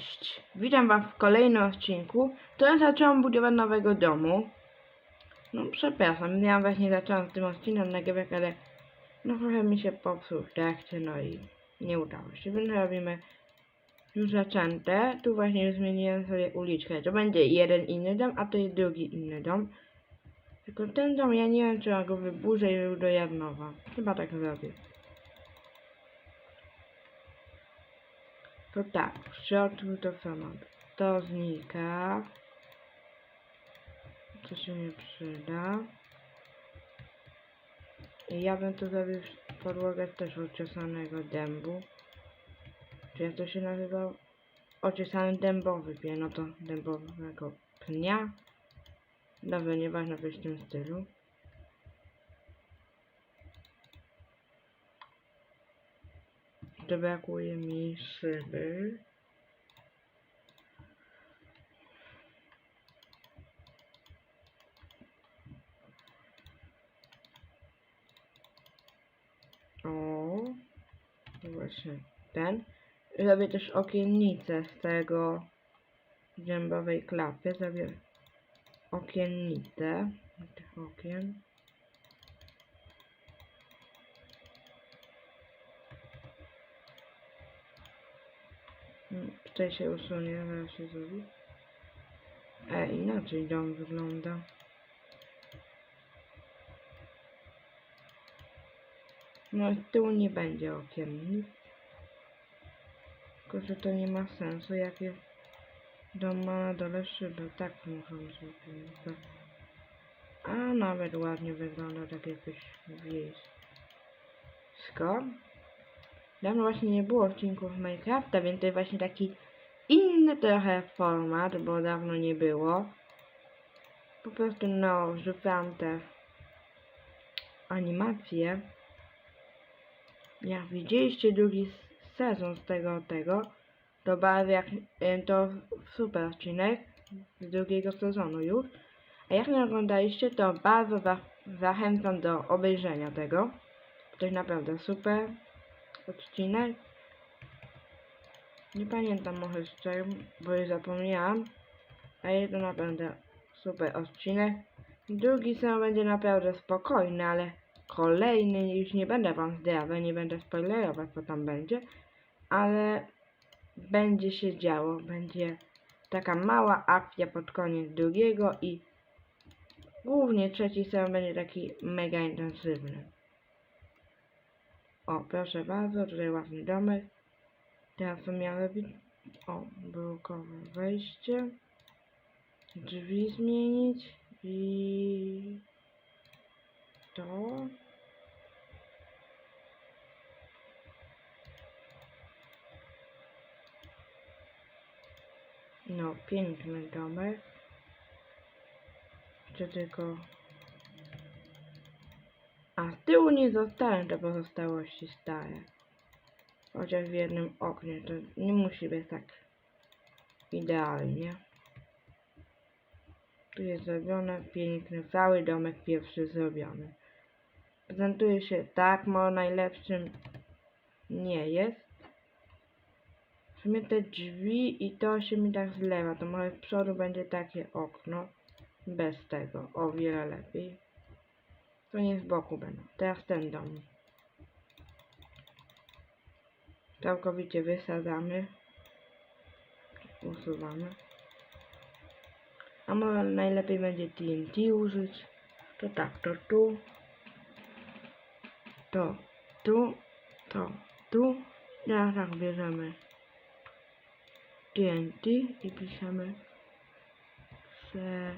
Cześć! Witam Was w kolejnym odcinku. Teraz zaczęłam budować nowego domu. No przepraszam, ja właśnie zaczęłam z tym odcinkiem nagrywać, ale no trochę mi się popsuł trakcie, no i nie udało się. Więc robimy już zaczęte. Tu właśnie już zmieniłem sobie uliczkę. To będzie jeden inny dom, a to jest drugi inny dom. Tylko ten dom, ja nie wiem, czy ja go wyburzę i od nowa. Chyba tak zrobię. To tak, w środku to samo. To znika. Co się nie przyda. I ja bym tu zrobił podłogę też oczesanego dębu. Czy jak to się nazywał? Oczesany dębowy no to dębowego pnia. Dobra, nieważne w tym stylu. Brakuje mi szyby. O, właśnie ten. Zrobię też okiennicę z tego dębowej klapy. Zrobię okiennicę tych okien. Tutaj się usunie, zaraz się zrobi. E, inaczej dom wygląda. No tyłu nie będzie okiennic. Tylko, że to nie ma sensu, jak jest dom ma na dole szybę. Tak muszą zrobić. A nawet ładnie wygląda tak jakoś wiejsko. Dawno właśnie nie było odcinków Minecrafta, więc to jest właśnie taki inny trochę format, bo dawno nie było. Po prostu no, wrzucam te animacje. Jak widzieliście drugi sezon z tego tego, to bardzo jak to super odcinek z drugiego sezonu już. A jak nie oglądaliście, to bardzo za, zachęcam do obejrzenia tego. To jest naprawdę super odcinek. Nie pamiętam może czym, bo już zapomniałam. A jest to naprawdę super odcinek. Drugi sezon będzie naprawdę spokojny, ale kolejny już nie będę wam zdradzał, nie będę spoilerować co tam będzie. Ale będzie się działo, będzie taka mała akcja pod koniec drugiego i głównie trzeci sezon będzie taki mega intensywny. O, proszę bardzo, tutaj ładny domek. Teraz co miałem robić? O, blokowe wejście. Drzwi zmienić i to. No, piękny domek. Jeszcze tylko... A z tyłu nie zostałem te pozostałości stare. Chociaż w jednym oknie, to nie musi być tak idealnie. Tu jest zrobione piękny, cały domek pierwszy zrobiony. Prezentuje się tak, może najlepszym nie jest. W sumie te drzwi i to się mi tak zlewa, to może z przodu będzie takie okno. Bez tego, o wiele lepiej. To nie z boku będą. Teraz ten dom. Całkowicie wysadzamy. Usuwamy. A może najlepiej będzie TNT użyć. To tak, to tu. To tu. To tu. Teraz tak bierzemy TNT i piszemy se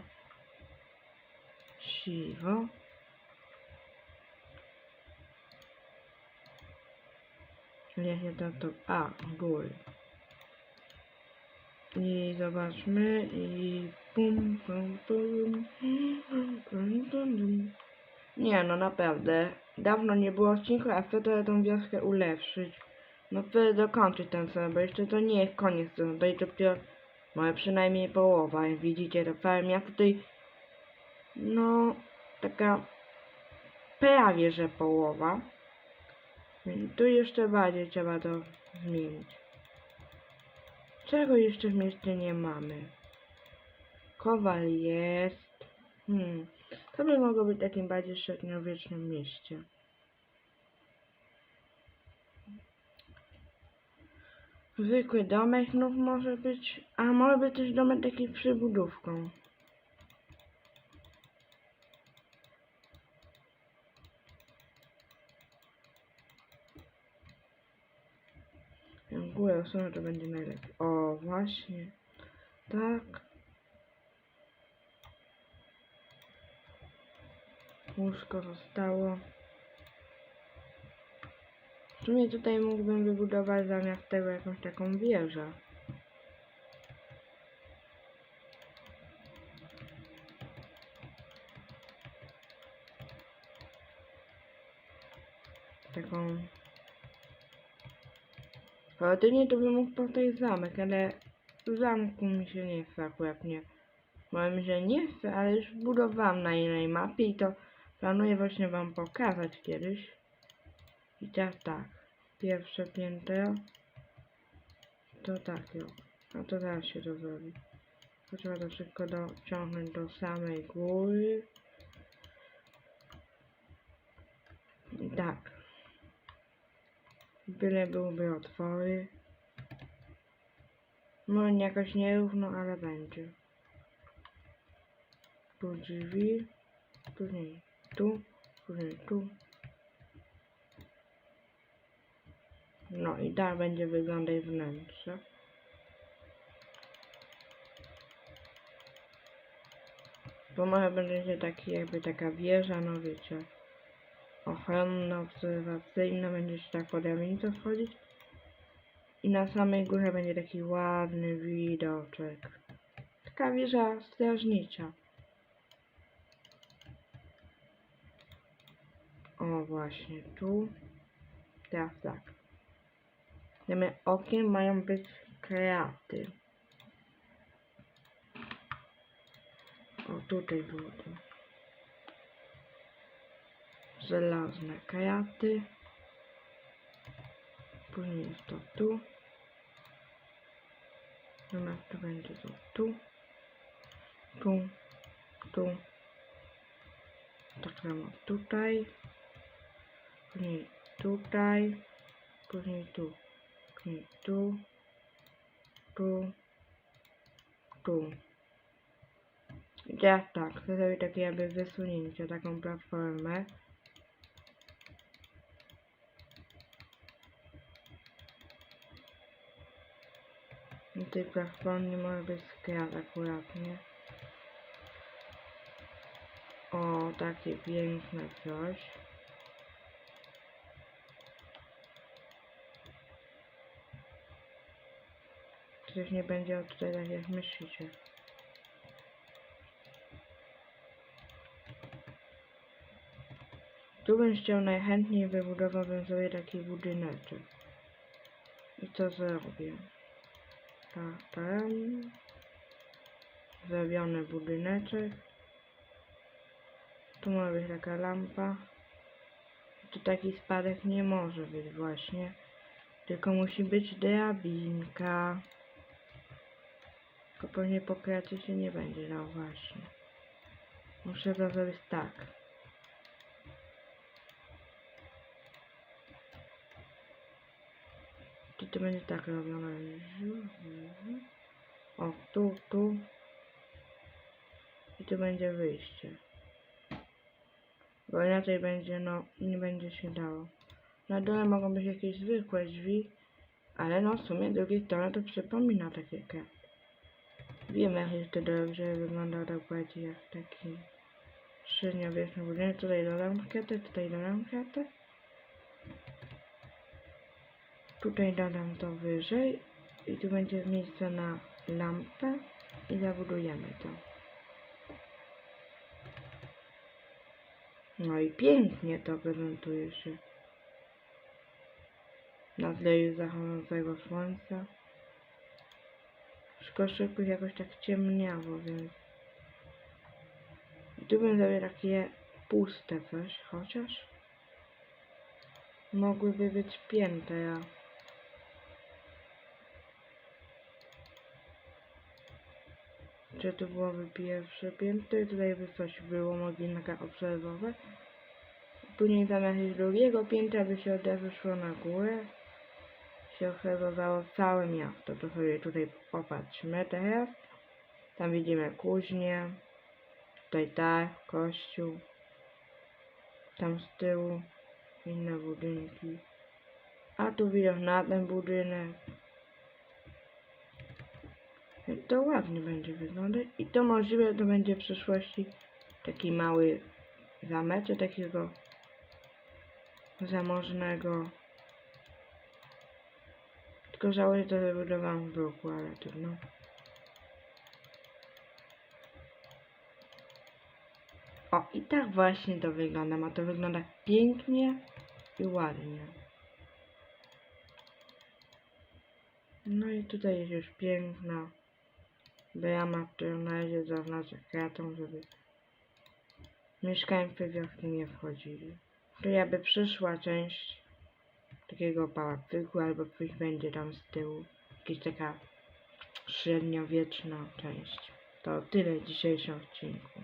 siwo. Jeśli to to A, góry. I zobaczmy i pum pum pum pum pum. Nie no naprawdę. Dawno nie było odcinku, a chcę trochę tą wioskę ulepszyć. No chcę dokończyć ten sezon, bo jeszcze to nie jest koniec sezonu, to jest dopiero może przynajmniej połowa. Jak widzicie to całe miasto tutaj no taka prawie że połowa. Tu jeszcze bardziej trzeba to zmienić. Czego jeszcze w mieście nie mamy? Kowal jest. Hmm. To by mogło być takim bardziej średniowiecznym mieście. Zwykły domek znów może być, a może być też domek taki przybudówką. Górę usunę to będzie najlepiej. O, właśnie. Tak. Łóżko zostało. W sumie tutaj mógłbym wybudować zamiast tego jakąś taką wieżę. Teoretycznie to bym mógł powstać zamek, ale zamku mi się nie chce akurat nie. Że nie chcę, ale już budowałam na innej mapie i to planuję właśnie wam pokazać kiedyś. I teraz tak, pierwsze piętro, to tak jo, no to zaraz się to zrobi. To trzeba to szybko dociągnąć do samej góry. I tak. Byle byłyby otwory. No jakoś nierówno, ale będzie. Tu drzwi, później tu, później tu. No i tak będzie wyglądać wnętrze. Bo może będzie taki jakby taka wieża, no wiecie. Ochronna, obserwacyjna, będzie tak po drabince wchodzić. I na samej górze będzie taki ładny widoczek. Taka wieża strażnicza. O właśnie, tu. Teraz tak. Wiemy, okien mają być kraty. O, tutaj było to. Żelazne kraty. Później jest to tu. Będzie to tu. Tu. Tu. Tak samo tutaj. Później tutaj. Później tu. Później tu. Tu. Tu. I teraz tak, chcę zrobić takie jakby wysunięcie, taką platformę. Na tej platformie może być skrat akurat, nie? O, takie piękne coś. Przecież nie będzie tutaj tak jak myślicie. Tu bym chciał najchętniej wybudowałbym sobie taki budyneczek. I co zrobię? Tam. Zrobiony budyneczek. Tu ma być taka lampa. Tu taki spadek nie może być właśnie. Tylko musi być drabinka. Tylko pewnie po kracie się nie będzie dał właśnie. Muszę to zrobić tak. Czy to będzie tak robione? O, tu, tu. I tu będzie wyjście. Bo inaczej będzie, no, nie będzie się dało. Na dole mogą być jakieś zwykłe drzwi, ale no w sumie drugiej strony to przypomina takie krat. Wiem jak jeszcze dobrze wygląda dokładnie jak taki średniowieczny budynek. Tutaj dodam kratę, tutaj dodam kratę. Tutaj dodam to wyżej i tu będzie miejsce na lampę i zabudujemy to. No i pięknie to prezentuje się. Na tle już zachodzącego słońca. W koszyku jakoś tak ciemniało, więc... I tu zrobił takie puste coś, chociaż... Mogłyby być pięte, ja... Czy tu byłoby pierwsze piętro i tutaj by coś było, mogli obserwować. Później zamiast drugiego piętra by się od razu szło na górę. Się obserwowało całe miasto. To sobie tutaj popatrzmy teraz. Tam widzimy kuźnię. Tutaj tak, kościół. Tam z tyłu inne budynki. A tu widok na ten budynek. To ładnie będzie wyglądać. I to możliwe to będzie w przyszłości taki mały zameczek takiego zamożnego. Tylko żałuję, to wybudowałem w bloku, ale trudno. O, i tak właśnie to wygląda. Ma to wygląda pięknie i ładnie. No i tutaj jest już piękna brama, którą należy zaznaczyć kratą, żeby mieszkańcy wioski nie wchodzili. To jakby przyszła część takiego pałacyku, albo coś będzie tam z tyłu. Jakaś taka średniowieczna część. To tyle w dzisiejszym odcinku.